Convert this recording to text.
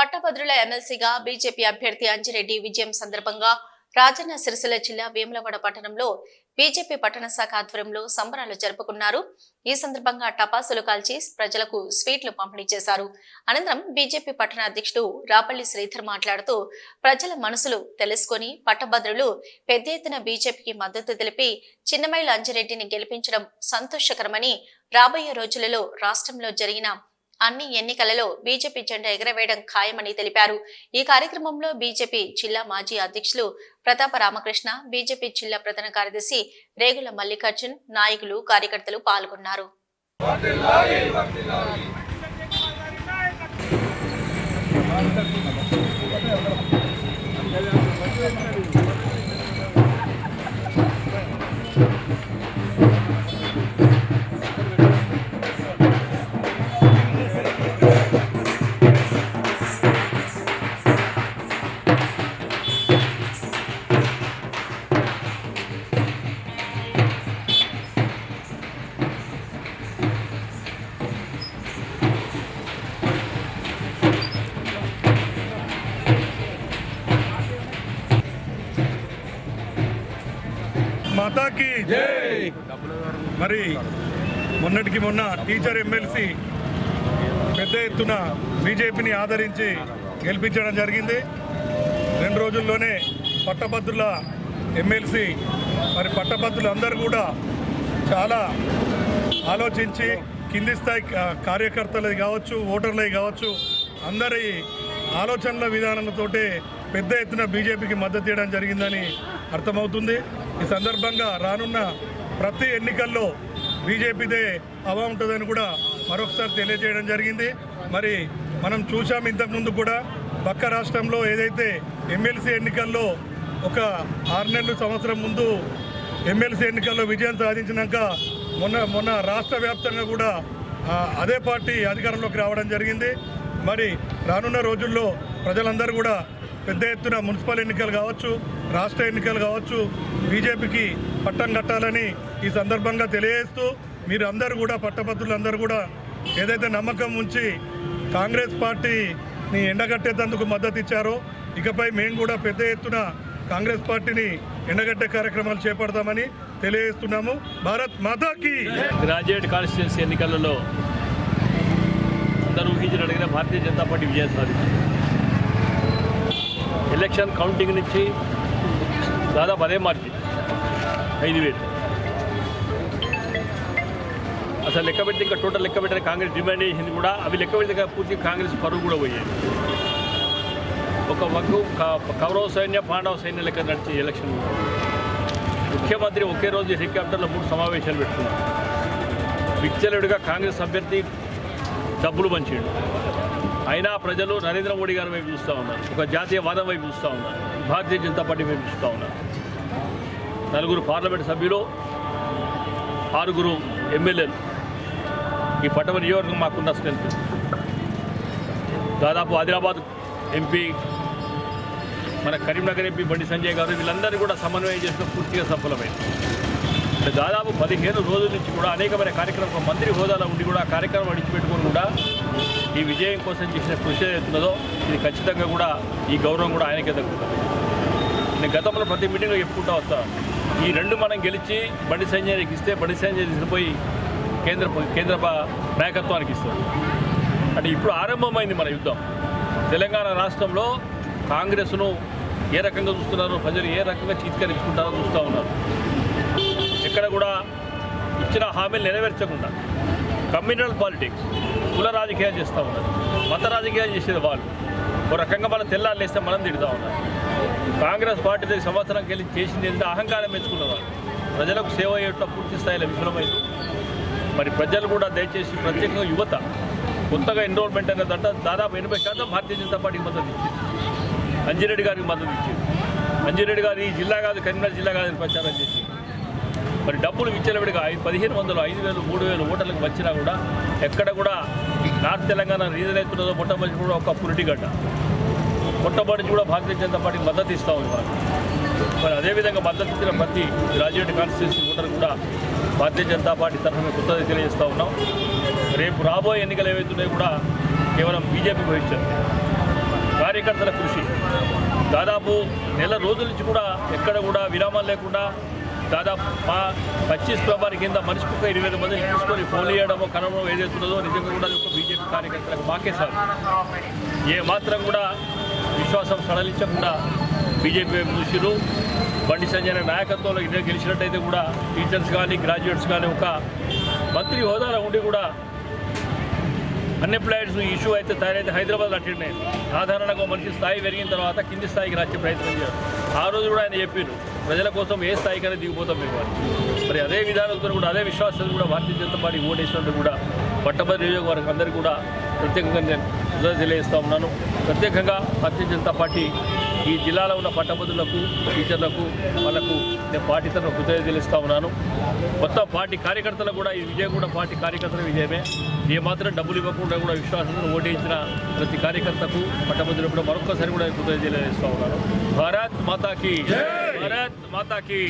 పట్టభద్రుల ఎమ్మెల్సీగా బీజేపీ అభ్యర్థి అంజిరెడ్డి విజయం సందర్భంగా రాజన్న సిరిసిల్ల జిల్లా వేములవాడ పట్టణంలో బీజేపీ పట్టణ శాఖ ఆధ్వర్యంలో సంబరాలు జరుపుకున్నారు. ఈ సందర్భంగా టపాసులు కాల్చి ప్రజలకు స్వీట్లు పంపిణీ చేశారు. అనంతరం బీజేపీ పట్టణ అధ్యక్షుడు రాపల్లి శ్రీధర్ మాట్లాడుతూ ప్రజల మనసులు తెలుసుకొని పట్టభద్రులు పెద్ద ఎత్తున బీజేపీకి మద్దతు తెలిపి చిన్నమైల అంజిరెడ్డిని గెలిపించడం సంతోషకరమని రాబోయే రోజులలో రాష్ట్రంలో జరిగిన అన్ని ఎన్నికలలో బీజేపీ జెండా ఎగరవేయడం ఖాయమని తెలిపారు. ఈ కార్యక్రమంలో బీజేపీ జిల్లా మాజీ అధ్యక్షులు ప్రతాప రామకృష్ణ బీజేపీ జిల్లా ప్రధాన కార్యదర్శి రేగుల మల్లికార్జున్ నాయకులు కార్యకర్తలు పాల్గొన్నారు. మాతాకి మరి మొన్నటికి మొన్న టీచర్ ఎమ్మెల్సీ పెద్ద ఎత్తున బీజేపీని ఆదరించి గెలిపించడం జరిగింది. రెండు రోజుల్లోనే పట్టభద్రుల ఎమ్మెల్సీ మరి పట్టభద్రులందరూ కూడా చాలా ఆలోచించి కింది స్థాయి కార్యకర్తలవి కార్యకర్తలది కావచ్చు ఓటర్లవి కావచ్చు అందరి ఆలోచనల విధానంతోటే పెద్ద ఎత్తున బీజేపీకి మద్దతు ఇవ్వడం జరిగిందని అర్థమవుతుంది. ఈ సందర్భంగా రానున్న ప్రతి ఎన్నికల్లో బీజేపీదే హవా ఉంటుందని కూడా మరొకసారి తెలియజేయడం జరిగింది. మరి మనం చూసాం ఇంతకుముందు కూడా పక్క రాష్ట్రంలో ఏదైతే ఎమ్మెల్సీ ఎన్నికల్లో ఒక ఆరు నెలలు సంవత్సరం ముందు ఎమ్మెల్సీ ఎన్నికల్లో విజయం సాధించినాక మొన్న మొన్న రాష్ట్ర వ్యాప్తంగా కూడా అదే పార్టీ అధికారంలోకి రావడం జరిగింది. మరి రానున్న రోజుల్లో ప్రజలందరూ కూడా పెద్ద ఎత్తున మున్సిపల్ ఎన్నికలు కావచ్చు రాష్ట్ర ఎన్నికలు కావచ్చు బీజేపీకి పట్టం కట్టాలని ఈ సందర్భంగా తెలియజేస్తూ మీరు అందరూ కూడా పట్టభద్రులందరూ కూడా ఏదైతే నమ్మకం ఉంచి కాంగ్రెస్ పార్టీని ఎండగట్టేందుకు మద్దతు ఇచ్చారో ఇకపై మేము కూడా పెద్ద ఎత్తున కాంగ్రెస్ పార్టీని ఎండగట్టే కార్యక్రమాలు చేపడతామని తెలియజేస్తున్నాము. భారత్ మాతాకి! గ్రాడ్యుయేట్ కాన్స్టిట్యున్సీ ఎన్నికలలో అందరూ అడిగిన భారతీయ జనతా పార్టీ విజయం సాధించింది. ఎలక్షన్ కౌంటింగ్ నుంచి దాదాపు అదే మార్చి ఐదు వేలు. అసలు లెక్క పెడితే ఇంకా టోటల్ లెక్క పెట్టిన కాంగ్రెస్ డిమాండ్ చేసింది కూడా అవి లెక్క పెడితే పూర్తి కాంగ్రెస్ పరువు కూడా పోయేది. ఒక వగ్గు క- కౌరవ సైన్య పాండవ సైన్య లెక్క నడిచే ఎలక్షన్. ముఖ్యమంత్రి ఒకే రోజు హెలికాప్టర్లో మూడు సమావేశాలు పెట్టుకున్నారు. విచ్చలుడిగా కాంగ్రెస్ అభ్యర్థి డబ్బులు పంచాడు. అయినా ప్రజలు నరేంద్ర మోడీ గారి వైపు చూస్తూ ఉన్నారు. ఒక జాతీయవాదం వైపు చూస్తూ ఉన్నారు. భారతీయ జనతా పార్టీ వైపు చూస్తూ ఉన్నారు. నలుగురు పార్లమెంట్ సభ్యులు ఆరుగురు ఎమ్మెల్యేలు. ఈ పట్టణ నియోజకవర్గం మాకున్న స్ట్రెంత్. దాదాపు ఆదిలాబాద్ ఎంపీ మన కరీంనగర్ ఎంపీ బండి సంజయ్ గారు వీళ్ళందరినీ కూడా సమన్వయం చేసిన పూర్తిగా సఫలమైంది. దాదాపు పదిహేను రోజుల నుంచి కూడా అనేకమైన కార్యక్రమం మంత్రి హోదాలో ఉండి కూడా కార్యక్రమం అడిచిపెట్టుకొని కూడా ఈ విజయం కోసం చేసిన కృషి ఏదైతున్నదో ఇది ఖచ్చితంగా కూడా ఈ గౌరవం కూడా ఆయనకే దక్కుతుంది. నేను గతంలో ప్రతి మీటింగ్లో చెప్పుకుంటూ వస్తా. ఈ రెండు మనం గెలిచి బండి సంజయ్కి ఇస్తే బండి సంజయ్ తీసుకుపోయి కేంద్ర కేంద్ర నాయకత్వానికి ఇస్తారు. అంటే ఇప్పుడు ఆరంభమైంది మన యుద్ధం. తెలంగాణ రాష్ట్రంలో కాంగ్రెస్ను ఏ రకంగా చూస్తున్నారో ప్రజలు ఏ రకంగా చీత్కరించుకుంటారో చూస్తూ ఉన్నారు. ఎక్కడ కూడా ఇచ్చిన హామీలు నెరవేర్చకుండా కమ్యూనల్ పాలిటిక్స్ కుల రాజకీయాలు చేస్తూ ఉన్నారు. మత రాజకీయాలు చేసేది వాళ్ళు. ఒక రకంగా మనం తెల్లాలు లేస్తే మనం తిడుతూ ఉన్నారు. కాంగ్రెస్ పార్టీ సంవత్సరం వెళ్ళి చేసింది ఏంటంటే అహంకారం పెంచుకున్నవారు ప్రజలకు సేవ అయ్యేట్ల పూర్తి స్థాయిలో విఫలమైంది. మరి ప్రజలు కూడా దయచేసి ప్రత్యేకంగా యువత కొత్తగా ఎన్రోల్మెంట్ అనేదంట దాదాపు ఎనభై శాతం భారతీయ జనతా పార్టీకి మద్దతు ఇచ్చింది. అంజిరెడ్డి గారికి మద్దతు ఇచ్చింది. అంజిరెడ్డి గారు ఈ జిల్లా కాదు కరీంనగర్ జిల్లా కాదని ప్రచారం చేసి మరి డబ్బులు విచ్చలవిడిగా ఐదు పదిహేను వందలు ఐదు వేలు మూడు వేలు ఓటర్లకు వచ్చినా కూడా ఎక్కడ కూడా నార్త్ తెలంగాణ రీజన్ అవుతున్నదో మొట్టమొదటి కూడా ఒక పురిటిగడ్డ. మొట్టమొదటి కూడా భారతీయ జనతా పార్టీకి మద్దతు ఇస్తూ ఉంది వాళ్ళు మరి అదేవిధంగా మద్దతు ఇచ్చిన ప్రతి గ్రాడ్యుయేట్ కాన్స్టిట్యూన్సీ ఓటర్ కూడా భారతీయ జనతా పార్టీ తరఫున కృతజ్ఞత తెలియజేస్తూ ఉన్నాం. రేపు రాబోయే ఎన్నికలు ఏవైతున్నాయో కూడా కేవలం బీజేపీ భవిష్యత్ కార్యకర్తల కృషి. దాదాపు నెల రోజుల నుంచి కూడా ఎక్కడ కూడా విరామం లేకుండా దాదాపు మా పచ్చీస్ పేపర్ కింద మనిషికి ఒక ఇరవై ఐదు మందిని తీసుకొని ఫోన్ చేయడమో కనడం ఏదైతున్నదో నిజంగా కూడా అది ఒక బీజేపీ కార్యకర్తలకు మాకే సార్. ఏ మాత్రం కూడా విశ్వాసం సడలించకుండా బీజేపీ వైపు చూసిరు బండి సంజయ్ నాయకత్వంలో ఇదే గెలిచినట్టయితే కూడా టీచర్స్ కానీ గ్రాడ్యుయేట్స్ కానీ ఒక మంత్రి హోదాలో ఉండి కూడా అన్ఎంప్లాయిడ్స్ ఇష్యూ అయితే తయారైతే హైదరాబాద్ అటెండ్ అయింది సాధారణంగా మనిషి స్థాయి పెరిగిన తర్వాత కింది స్థాయికి రాచే ప్రయత్నం చేయాలి. ఆ రోజు కూడా ఆయన చెప్పారు ప్రజల కోసం ఏ స్థాయికైనా దిగిపోతాం మేము మరి అదే విధానంతో కూడా అదే విశ్వాసాలు కూడా భారతీయ జనతా పార్టీ ఓటేసినట్టు కూడా పట్టభద్రి నియోజకవర్గం అందరికీ కూడా ప్రత్యేకంగా నేను కృతజ్ఞతలు తెలియజేస్తా ఉన్నాను. ప్రత్యేకంగా భారతీయ జనతా పార్టీ ఈ జిల్లాలో ఉన్న పట్టభద్రులకు టీచర్లకు వాళ్ళకు నేను పార్టీ తరఫున కృతజ్ఞత తెలుస్తా ఉన్నాను. మొత్తం పార్టీ కార్యకర్తలకు కూడా ఈ విజయం కూడా పార్టీ కార్యకర్తల విజయమే. ఏ మాత్రం డబ్బులు ఇవ్వకుండా కూడా విశ్వాసంతో ఓటేయించిన ప్రతి కార్యకర్తకు పట్టభద్రులకు కూడా మరొకసారి కూడా కృతజ్ఞత తెలియజేస్తా ఉన్నాను. భారత్ మాతాకి భారత్ మాతాకి!